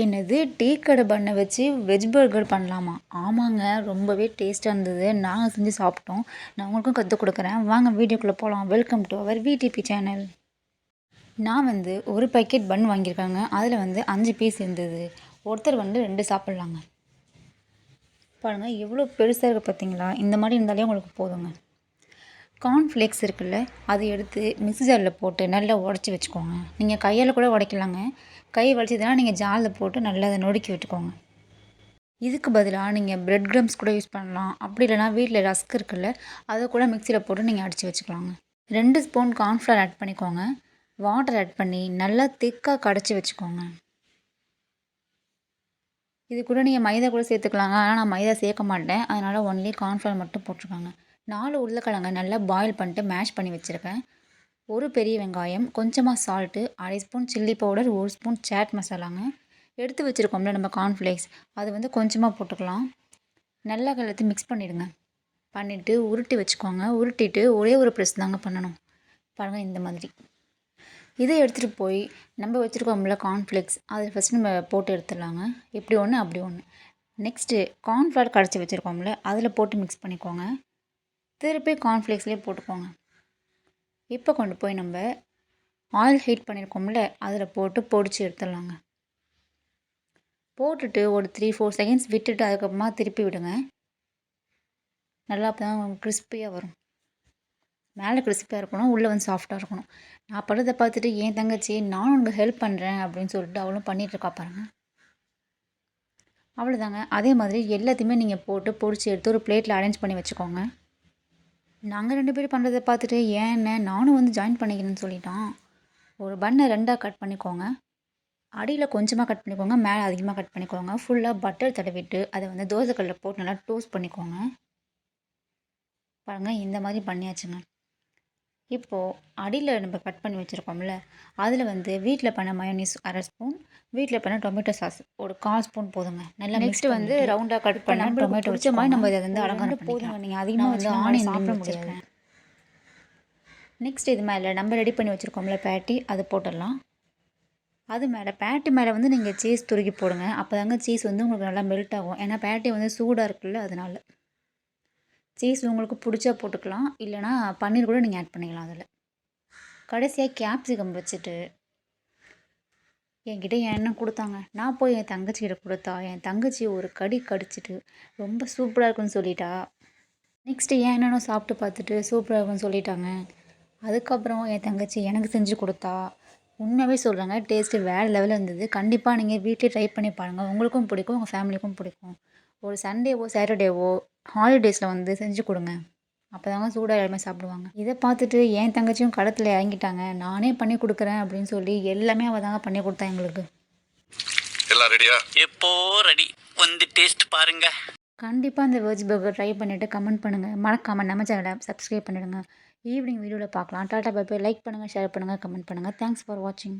என்னது டீ கடை பண்ணை வச்சு வெஜ் பர்கர் பண்ணலாமா? ஆமாங்க ரொம்பவே டேஸ்ட்டாக இருந்தது. நாங்கள் செஞ்சு சாப்பிட்டோம். நான் உங்களுக்கும் கற்றுக் கொடுக்குறேன். வாங்க வீடியோக்குள்ளே போகலாம் welcome to our VDP channel நான் வந்து ஒரு பேக்கெட் பன் வாங்கியிருக்காங்க. அதில் வந்து அஞ்சு பீஸ் இருந்தது. ஒருத்தர் வந்து ரெண்டு சாப்பிட்லாங்க. பாருங்கள் எவ்வளோ பெருசாக இருக்குது பார்த்தீங்களா இந்த மாதிரி இருந்தாலே உங்களுக்கு போதுங்க. கார்ன்ஃப்ளேக்ஸ் இருக்குல்ல அதை எடுத்து மிக்ஸி ஜாரில் போட்டு நல்லா உடச்சி வச்சுக்கோங்க. நீங்கள் கையால் கூட உடைக்கலாங்க. கை வலிச்சதுன்னா நீங்கள் ஜாரில் போட்டு நல்லா அதை நொறுக்கி விட்டுக்கோங்க. இதுக்கு பதிலாக நீங்கள் பிரெட் க்ரம்ஸ் கூட யூஸ் பண்ணலாம். அப்படி இல்லைனா வீட்டில் ரஸ்க் இருக்குல்ல அதை கூட மிக்சியில் போட்டு நீங்கள் அடித்து வச்சுக்கலாங்க. ரெண்டு ஸ்பூன் கார்ன்ஃப்ளவர் ஆட் பண்ணிக்கோங்க. வாட்டர் ஆட் பண்ணி நல்லா திக்காக கடைச்சி வச்சுக்கோங்க. இது கூட நீங்கள் மைதா கூட சேர்த்துக்கலாங்க. ஆனால் நான் மைதா சேர்க்க மாட்டேன். அதனால் ஒன்லி கார்ன்ஃப்ளவர் மட்டும் போட்டிருக்காங்க. நாலு உருளைக்கிழங்க நல்லா பாயில் பண்ணிட்டு மேஷ் பண்ணி வச்சுருக்கேன். ஒரு பெரிய வெங்காயம் கொஞ்சமாக சால்ட்டு அரை ஸ்பூன் சில்லி பவுடர் ஒரு ஸ்பூன் சாட் மசாலாங்க எடுத்து வச்சுருக்கோம்ல நம்ம கார்ன்ஃப்ளேக்ஸ் அது வந்து கொஞ்சமாக போட்டுக்கலாம். நல்லா கலத்து மிக்ஸ் பண்ணிவிடுங்க பண்ணிவிட்டு உருட்டி வச்சுக்கோங்க. உருட்டிட்டு ஒரே ஒரு ப்ரெஸ் தாங்க பண்ணணும். பாருங்கள் இந்த மாதிரி. இதை எடுத்துகிட்டு போய் நம்ம வச்சுருக்கோம்ல கார்ன்ஃப்ளேக்ஸ் அதில் ஃபஸ்ட் நம்ம போட்டு எடுத்துடலாங்க. இப்படி ஒன்று அப்படி ஒன்று நெக்ஸ்ட்டு கார்ன்ஃப்ளவர் கரைச்சி வச்சுருக்கோம்ல அதில் போட்டு மிக்ஸ் பண்ணிக்கோங்க. திருப்பி கார்ன்ஃப்ளேக்ஸ்லேயே போட்டுக்கோங்க. இப்போ கொண்டு போய் நம்ம ஆயில் ஹீட் பண்ணியிருக்கோம்ல அதில் போட்டு பொடிச்சு எடுத்துடலாங்க. போட்டுட்டு ஒரு த்ரீ ஃபோர் செகண்ட்ஸ் விட்டுட்டு அதுக்கப்புறமா திருப்பி விடுங்க. நல்லா அப்போ தான் கிறிஸ்பியாக வரும். மேலே கிறிஸ்பியாக இருக்கணும் உள்ளே வந்து சாஃப்டாக இருக்கணும். நான் படுறதை பார்த்துட்டு என் தங்கச்சி நானும் உனக்கு ஹெல்ப் பண்ணுறேன் அப்படின்னு சொல்லிட்டு அவளும் பண்ணிகிட்ருக்கா பாருங்க. அவ்வளோதாங்க அதே மாதிரி எல்லாத்தையுமே நீங்கள் போட்டு பொடிச்சு எடுத்து ஒரு பிளேட்டில் அரேஞ்ச் பண்ணி வச்சுக்கோங்க. நாங்கள் ரெண்டு பேரும் பண்ணுறத பார்த்துட்டு ஏன் என்ன? நானும் வந்து ஜாயின் பண்ணிக்கிறேன்னு சொல்லிட்டான் ஒரு பண்ணை ரெண்டாக கட் பண்ணிக்கோங்க. அடியில் கொஞ்சமாக கட் பண்ணிக்கோங்க மேலே அதிகமாக கட் பண்ணிக்கோங்க. ஃபுல்லாக பட்டர் தடவிட்டு அதை வந்து தோசைக்கல்லில் போட்டு நல்லா டோஸ்ட் பண்ணிக்கோங்க. பாருங்கள் இந்த மாதிரி பண்ணியாச்சுங்க. இப்போது அடியில் நம்ம கட் பண்ணி வச்சுருக்கோம்ல அதில் வந்து வீட்டில் பண்ண மயோனிஸ் அரை ஸ்பூன் வீட்டில் பண்ண டொமேட்டோ சாஸ் ஒரு கால் ஸ்பூன் போதுங்க. நல்லா நெக்ஸ்ட் வந்து ரவுண்டாக கட் பண்ண டொமேட்டோ வச்ச மாதிரி நம்ம இதை வந்து அலங்காரம் போதும் நீங்கள் அதிகமாக வந்து ஆனியன் சாப்பிட முடியாது. நெக்ஸ்ட் இது மேலே நம்ம ரெடி பண்ணி வச்சுருக்கோம்ல பேட்டி அது போட்டுடலாம். அது மேலே பேட்டி மேலே வந்து நீங்கள் சீஸ் துருக்கி போடுங்க. அப்போ தாங்க சீஸ் வந்து உங்களுக்கு நல்லா மெல்ட் ஆகும். ஏன்னா பேட்டி வந்து சூடாக இருக்குல்ல அதனால. சீஸ் உங்களுக்கு பிடிச்சா போட்டுக்கலாம். இல்லைனா பன்னீர் கூட நீங்கள் ஆட் பண்ணிக்கலாம் அதில். கடைசியாக கேப்சிகம் வச்சுட்டு என்கிட்ட எண்ணெய் கொடுத்தாங்க? நான் போய் என் தங்கச்சிக்கிட்ட கொடுத்தா என் தங்கச்சி ஒரு கடி கடிச்சிட்டு ரொம்ப சூப்பராக இருக்குன்னு சொல்லிட்டா. நெக்ஸ்ட்டு ஏன் என்னென்ன சாப்பிட்டு பார்த்துட்டு சூப்பராக இருக்குன்னு சொல்லிட்டாங்க. அதுக்கப்புறம் என் தங்கச்சி எனக்கு செஞ்சு கொடுத்தா உண்மையாகவே சொல்கிறாங்க டேஸ்ட்டு வேறு லெவலில் இருந்தது. கண்டிப்பாக நீங்கள் வீட்டிலே ட்ரை பண்ணி பாருங்கள் உங்களுக்கும் பிடிக்கும் உங்கள் ஃபேமிலிக்கும் பிடிக்கும். ஒரு சண்டேவோ சாட்டர்டேவோ ஹாலிடேஸில் வந்து செஞ்சு கொடுங்க. அப்போ தாங்க சூடாக எல்லாருமே சாப்பிடுவாங்க. இதை பார்த்துட்டு என் தங்கச்சியும் கடத்தில் இறங்கிட்டாங்க. நானே பண்ணி கொடுக்குறேன் அப்படின்னு சொல்லி எல்லாமே அவள் தாங்க பண்ணி கொடுத்தா எங்களுக்கு. எல்லாம் ரெடியா எப்போ ரெடி வந்து டேஸ்ட் பாருங்க. கண்டிப்பாக இந்த வெஜ் பர்கர் ட்ரை பண்ணிவிட்டு கமெண்ட் பண்ணுங்கள் மறக்காமல் நம்ம சேனலை சப்ஸ்கிரைப் பண்ணிவிடுங்க ஈவினிங் வீடியோவில் பார்க்கலாம். டாட்டா பை பை லைக் பண்ணுங்கள் ஷேர் பண்ணுங்கள் கமெண்ட் பண்ணுங்கள் தேங்க்ஸ் ஃபார் வாட்சிங்